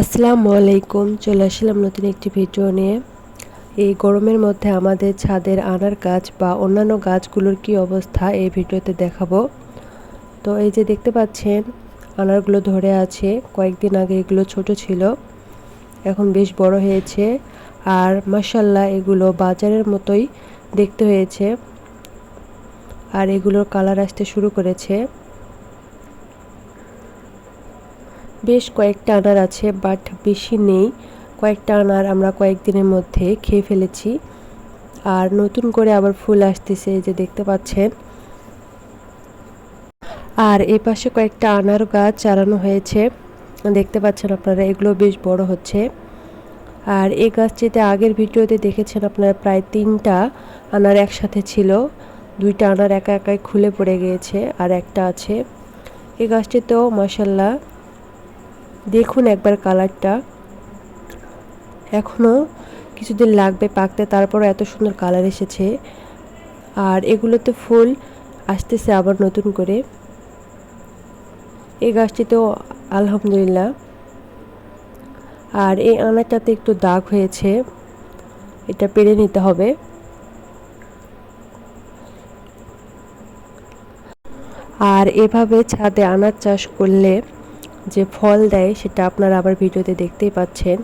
আসসালামু আলাইকুম, চলে আসলাম নতুন একটি ভিডিও নিয়ে। এই গরমের মধ্যে আমাদের ছাদের আনার গাছ বা অন্যান্য গাছগুলোর কি অবস্থা এই ভিডিওতে দেখাবো। তো এই যে দেখতে পাচ্ছেন, আনারগুলো ধরে আছে, কয়েকদিন আগে এগুলো ছোট ছিল, এখন বেশ বড় হয়েছে। আর মাসাল্লাহ এগুলো বাজারের মতোই দেখতে হয়েছে। আর এগুলোর কালার আসতে শুরু করেছে। বেশ কয়েকটা আনার আছে বাট বেশি নেই। কয়েকটা আনার আমরা কয়েকদিনের মধ্যে খেয়ে ফেলেছি। আর নতুন করে আবার ফুল আসতেছে যে দেখতে পাচ্ছেন। আর এই পাশে কয়েকটা আনার গাছ চালানো হয়েছে। দেখতে পাচ্ছেন আপনারা, এগুলো বেশ বড় হচ্ছে। আর এই গাছটিতে আগের ভিডিওতে দেখেছেন আপনারা, প্রায় তিনটা আনার একসাথে ছিল। দুইটা আনার একা একাই খুলে পড়ে গিয়েছে, আর একটা আছে। এই গাছটিতেও মাসাল্লাহ দেখুন একবার কালারটা। এখনও কিছুদিন লাগবে পাকতে তারপর এত সুন্দর কালার এসেছে। আর এগুলোতে ফুল আসতেছে আবার নতুন করে। এই গাছটিতেও আলহামদুলিল্লাহ। আর এই আনারটাতে একটু দাগ হয়েছে। এটা পেরে নিতে হবে। আর এভাবে ছাদে আনার চাষ করলে যে ফল দেয়, সেটা আপনারা আবার ভিডিওতে দেখতেই পাচ্ছেন।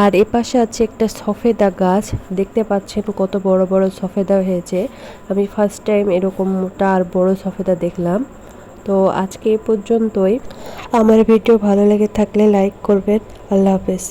আর এ পাশে আছে একটা সফেদা গাছ। দেখতে পাচ্ছেন কত বড় বড় সফেদা হয়েছে। আমি ফার্স্ট টাইম এরকম মোটা আর বড় সফেদা দেখলাম। তো আজকে এ পর্যন্তই। আমার ভিডিও ভালো লেগে থাকলে লাইক করবেন। আল্লাহ হাফেজ।